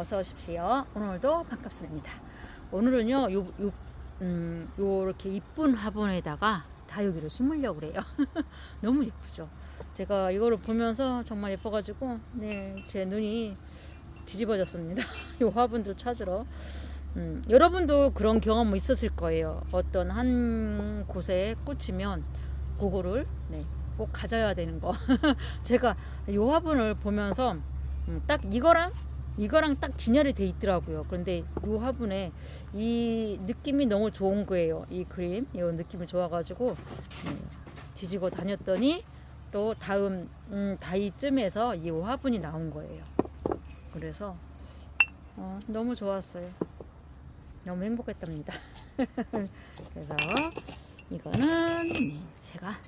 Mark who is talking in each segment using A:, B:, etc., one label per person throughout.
A: 어서 오십시오. 오늘도 반갑습니다. 오늘은요, 요, 요, 음, 요렇게 이쁜 화분에다가 다육이를 심으려고 그래요. 너무 예쁘죠? 제가 이거를 보면서 정말 예뻐가지고, 네, 제 눈이 뒤집어졌습니다. 요 화분들 찾으러. 음, 여러분도 그런 경험 있었을 거예요. 어떤 한 곳에 꽂히면 그거를 네, 꼭 가져야 되는 거. 제가 요 화분을 보면서 음, 딱 이거랑 이거랑 딱 진열이 돼 있더라고요. 그런데 요 화분에 이 느낌이 너무 좋은 거예요. 이 그림, 이 느낌이 좋아가지고 음, 뒤지고 다녔더니 또 다음 음, 다이쯤에서 이 화분이 나온 거예요. 그래서 어, 너무 좋았어요. 너무 행복했답니다. 그래서 이거는 네, 제가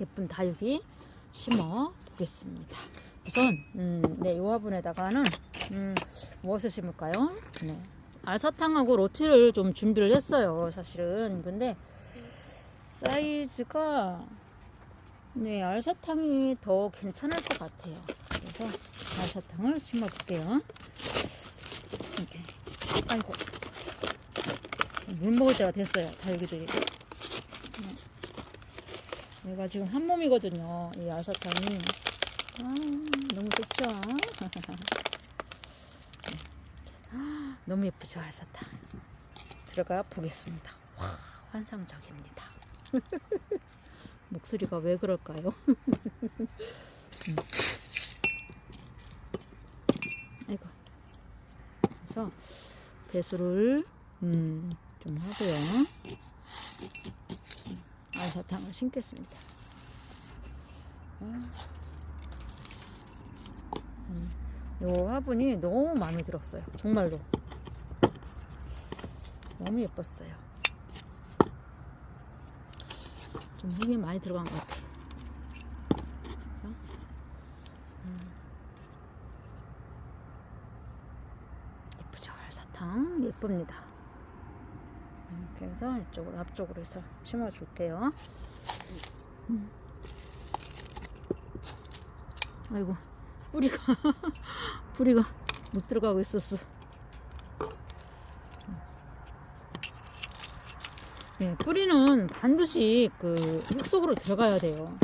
A: 예쁜 다육이 심어 보겠습니다. 우선 음, 네, 이 화분에다가는 음, 무엇을 심을까요? 네, 알사탕하고 로티를 좀 준비를 했어요. 사실은 근데 사이즈가 네 알사탕이 더 괜찮을 것 같아요. 그래서 알사탕을 심어 볼게요. 이렇게 아이고 물 먹을 때가 됐어요. 다육이들이. 얘가 지금 한 몸이거든요. 이 알사탕이. 아, 너무 좋죠? 아, 너무 예쁘죠, 알사탕. 들어가 보겠습니다. 와, 환상적입니다. 목소리가 왜 그럴까요? 음. 아이고. 그래서 배수를 음, 좀 하고요. 알사탕을 심겠습니다. 아. 음, 요 화분이 너무 마음에 들었어요. 정말로. 너무 예뻤어요. 좀 힘이 많이 들어간 것 같아. 그래서, 음, 예쁘죠? 알사탕. 예쁩니다. 음, 그래서 이쪽으로 앞쪽으로 해서 심어줄게요. 음. 아이고 뿌리가 뿌리가 못 들어가고 있었어. 네, 뿌리는 반드시 그 흙 속으로 들어가야 돼요.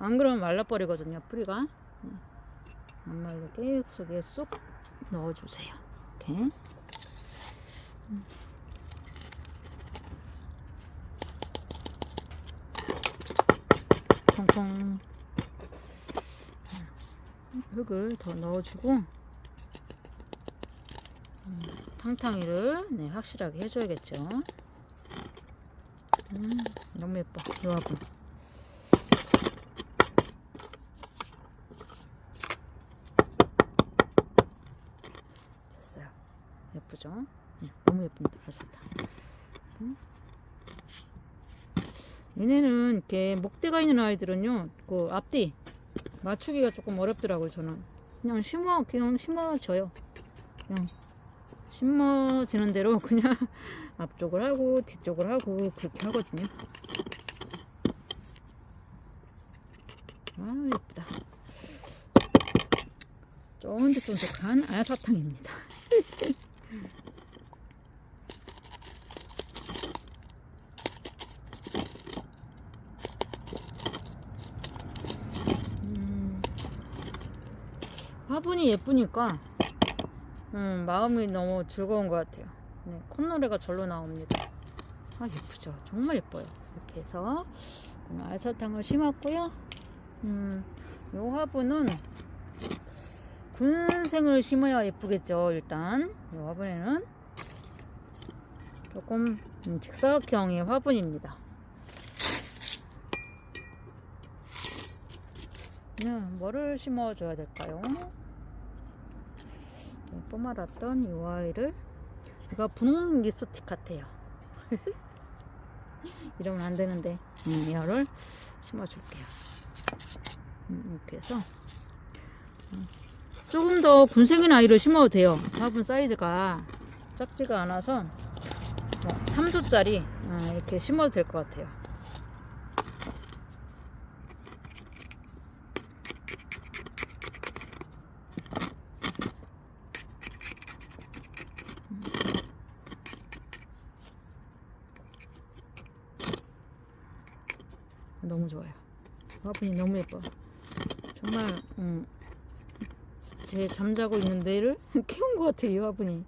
A: 안 그러면 말라버리거든요. 뿌리가 음, 안 말르게 흙 속에 쏙 넣어주세요. 이렇게. 콩콩 흙을 더 넣어주고 음, 탕탕이를 네, 확실하게 해줘야겠죠. 음, 너무 예뻐. 이 화분. 됐어요. 예쁘죠? 음, 너무 예쁩니다. 발사탕. 음. 얘네는 이렇게 목대가 있는 아이들은요, 그 앞뒤 맞추기가 조금 어렵더라고요, 저는. 그냥 심어, 그냥 심어져요. 그냥 심어지는 대로 그냥 앞쪽을 하고 뒤쪽을 하고 그렇게 하거든요. 아, 예쁘다. 쫀득쫀득한 알사탕입니다. 음, 화분이 예쁘니까 음, 마음이 너무 즐거운 것 같아요. 네, 콧노래가 절로 나옵니다. 아 예쁘죠? 정말 예뻐요. 이렇게 해서 오늘 알사탕을 심었고요. 음, 요 화분은 군생을 심어야 예쁘겠죠. 일단 요 화분에는 조금 음, 직사각형의 화분입니다. 네, 뭐를 심어줘야 될까요? 네, 뽀말았던 이 아이를 이거 분홍 립스틱 같아요. 이러면 안 되는데 음, 이거를 심어줄게요. 음, 이렇게 해서 음, 조금 더 군생인 아이를 심어도 돼요. 화분 사이즈가 작지가 않아서 뭐 3두짜리 어, 이렇게 심어도 될 것 같아요. 너무 좋아요. 화분이 너무 예뻐. 정말 음, 제 잠자고 있는 뇌를 키운 것 같아요. 이 화분이. 음,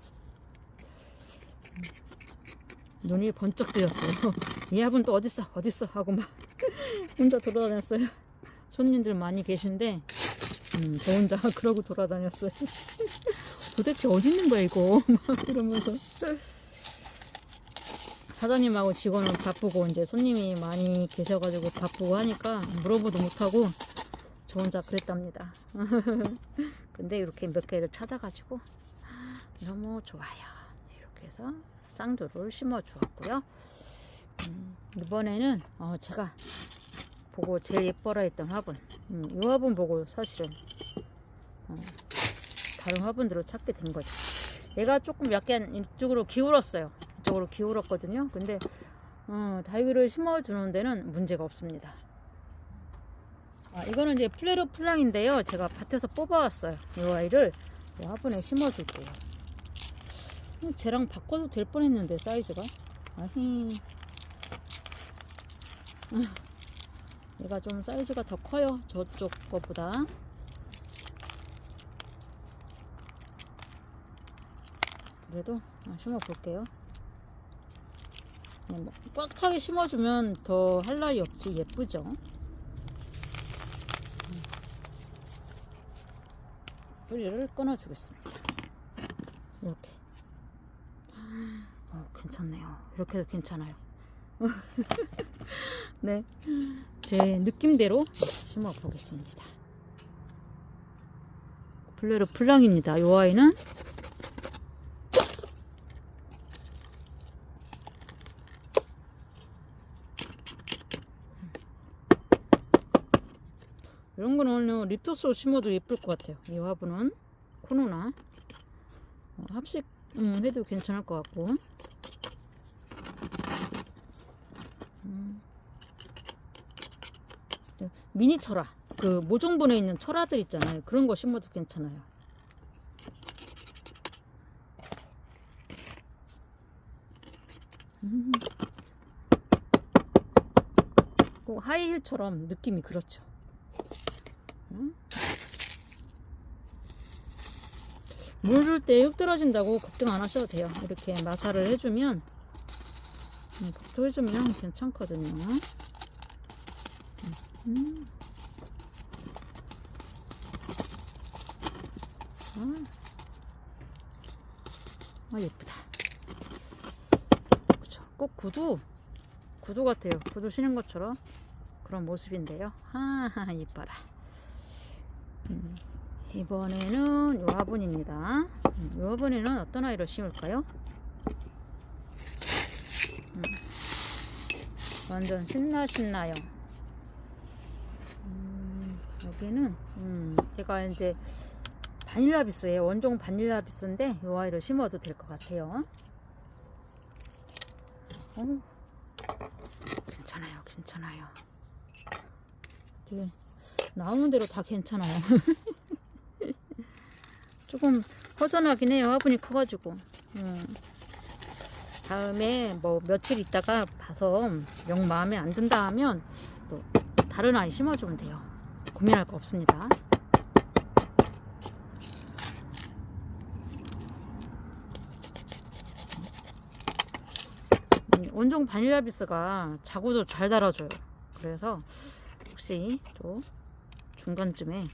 A: 눈이 번쩍 뜨였어요. 이 화분 또 어딨어 어딨어 하고 막 혼자 돌아다녔어요. 손님들 많이 계신데 음, 저 혼자 그러고 돌아다녔어요. 도대체 어디 있는 거야 이거 막 이러면서 사장님하고 직원은 바쁘고 이제 손님이 많이 계셔가지고 바쁘고 하니까 물어보도 못하고 저 혼자 그랬답니다. 근데 이렇게 몇 개를 찾아가지고 너무 좋아요. 네, 이렇게 해서 쌍조를 심어 주었고요. 음, 이번에는 어, 제가 보고 제일 예뻐라 했던 화분. 음, 이 화분 보고 사실은 어, 다른 화분들을 찾게 된 거죠. 얘가 조금 약간 이쪽으로 기울었어요. 이쪽으로 기울었거든요. 근데 어, 다육이를 심어주는 데는 문제가 없습니다. 아, 이거는 이제 플레로 플랑인데요. 제가 밭에서 뽑아왔어요. 이 아이를 이 화분에 심어줄게요. 음, 쟤랑 바꿔도 될 뻔했는데 사이즈가. 아히. 아, 얘가 좀 사이즈가 더 커요. 저쪽 거보다. 그래도 아, 심어 볼게요. 네, 뭐꽉 차게 심어주면 더 할 나위 없지 예쁘죠. 음. 뿌리를 끊어주겠습니다. 이렇게. 어, 괜찮네요. 이렇게 도 괜찮아요. 네, 제 느낌대로 심어 보겠습니다. 블레르 플랑입니다. 이 아이는 립토스 심어도 예쁠 것 같아요. 이 화분은 코노나 어, 합식 음, 해도 괜찮을 것 같고 음. 저 미니 철화 그 모종분에 있는 철화들 있잖아요. 그런 거 심어도 괜찮아요. 음. 꼭 하이힐처럼 느낌이 그렇죠. 물 줄 때 흙 떨어진다고 걱정 안 하셔도 돼요. 이렇게 마사를 해주면 음, 복도 해주면 괜찮거든요. 음. 아. 아 예쁘다. 그쵸. 꼭 구두 구두 같아요. 구두 신은 것처럼 그런 모습인데요. 하하 이뻐라. 음, 이번에는 요 화분입니다. 음, 요 화분에는 어떤 아이를 심을까요? 음, 완전 신나 신나요. 음, 여기는 음, 제가 이제 바닐라비스예요. 원종 바닐라비스인데 요 아이를 심어도 될 것 같아요. 어, 괜찮아요, 괜찮아요. 되게 나오는 대로 다 괜찮아요. 조금 허전하긴 해요. 화분이 커가지고. 음. 다음에 뭐 며칠 있다가 봐서 영 마음에 안 든다 하면 또 다른 아이 심어주면 돼요. 고민할 거 없습니다. 음, 원종 바닐라비스가 자구도 잘 달아줘요. 그래서 혹시 또 중간쯤에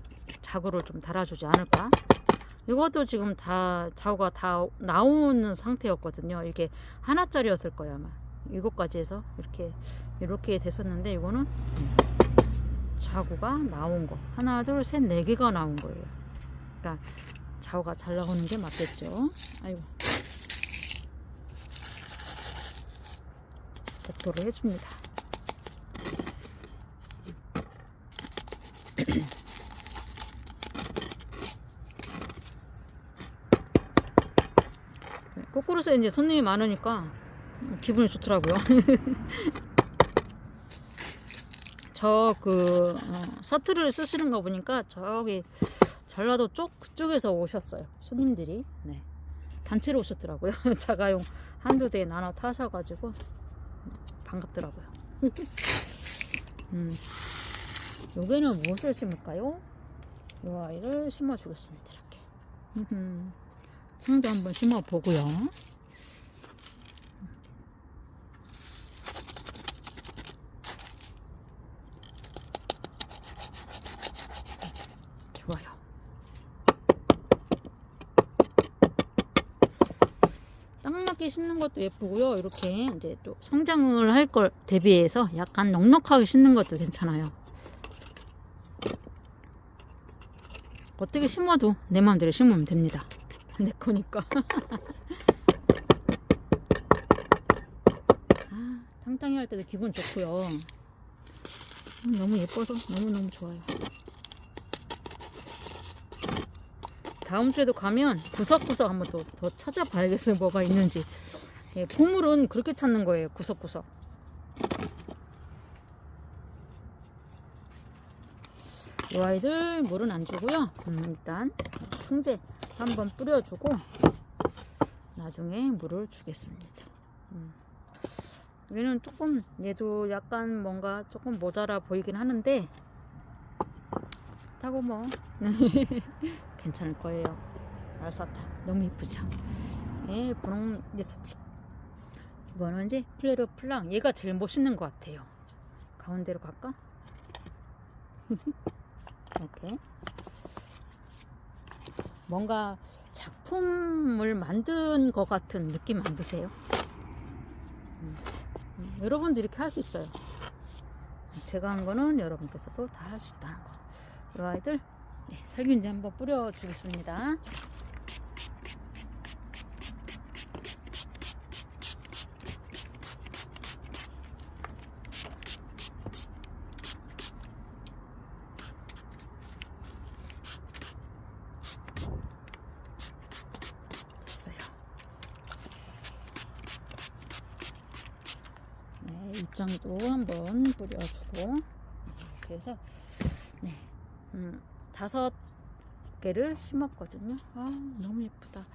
A: 자구를 좀 달아주지 않을까? 이것도 지금 다 자구가 다 나오는 상태였거든요. 이게 하나짜리였을 거예요 아마. 이것까지 해서 이렇게 이렇게 됐었는데 이거는 자구가 나온 거 하나 둘셋네 개가 나온 거예요. 그러니까 자구가 잘 나오는 게 맞겠죠. 아이고 복도를 해줍니다. 거꾸로서 이제 손님이 많으니까 기분이 좋더라고요. 저 그 사투리를 쓰시는 거 보니까 저기 전라도 쪽 그쪽에서 오셨어요. 손님들이 네. 단체로 오셨더라고요. 자가용 한두 대 나눠 타셔가지고 반갑더라고요. 음. 여기는 무엇을 심을까요? 이 아이를 심어주겠습니다. 이렇게. 상도 한번 심어보고요. 딱 맞게 심는 것도 예쁘고요. 이렇게 이제 또 성장을 할 걸 대비해서 약간 넉넉하게 심는 것도 괜찮아요. 어떻게 심어도 내 마음대로 심으면 됩니다. 내 거니까. 아, 탕탕이 할 때도 기분 좋고요. 음, 너무 예뻐서 너무너무 좋아요. 다음 주에도 가면 구석구석 한번 더, 더 찾아봐야겠어요. 뭐가 있는지. 예, 보물은 그렇게 찾는 거예요. 구석구석. 이 아이들 물은 안 주고요. 음, 일단 풍제 한번 뿌려주고 나중에 물을 주겠습니다. 음. 얘는 조금 얘도 약간 뭔가 조금 모자라 보이긴 하는데 타고 뭐 괜찮을 거예요. 알사타 너무 이쁘죠? 예, 분홍 립스틱. 이거는 이제 플레르 플랑. 얘가 제일 멋있는 것 같아요. 가운데로 갈까? 이렇게. 뭔가 작품을 만든 것 같은 느낌 안 드세요? 음, 음, 여러분도 이렇게 할 수 있어요. 제가 한 거는 여러분께서도 다 할 수 있다는 거. 이 아이들 네, 살균제 한번 뿌려주겠습니다. 네, 입장도 한번 뿌려주고 네, 그래서 네, 음, 다섯 개를 심었거든요. 아, 너무 예쁘다.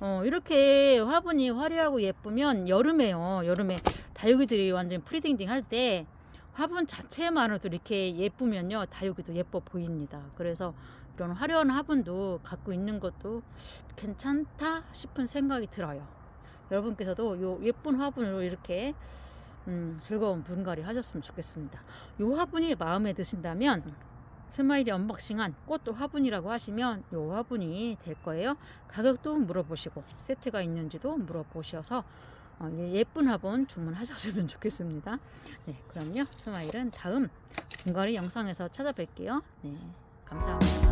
A: 어, 이렇게 화분이 화려하고 예쁘면 여름에요. 여름에 다육이들이 완전 프리딩딩 할 때 화분 자체만으로도 이렇게 예쁘면요. 다육이도 예뻐 보입니다. 그래서 이런 화려한 화분도 갖고 있는 것도 괜찮다 싶은 생각이 들어요. 여러분께서도 요 예쁜 화분으로 이렇게 음, 즐거운 분갈이 하셨으면 좋겠습니다. 요 화분이 마음에 드신다면 스마일이 언박싱한 꽃도 화분이라고 하시면 요 화분이 될 거예요. 가격도 물어보시고 세트가 있는지도 물어보셔서 어, 예- 예쁜 화분 주문하셨으면 좋겠습니다. 네, 그럼요. 스마일은 다음 분갈이 영상에서 찾아뵐게요. 네, 감사합니다.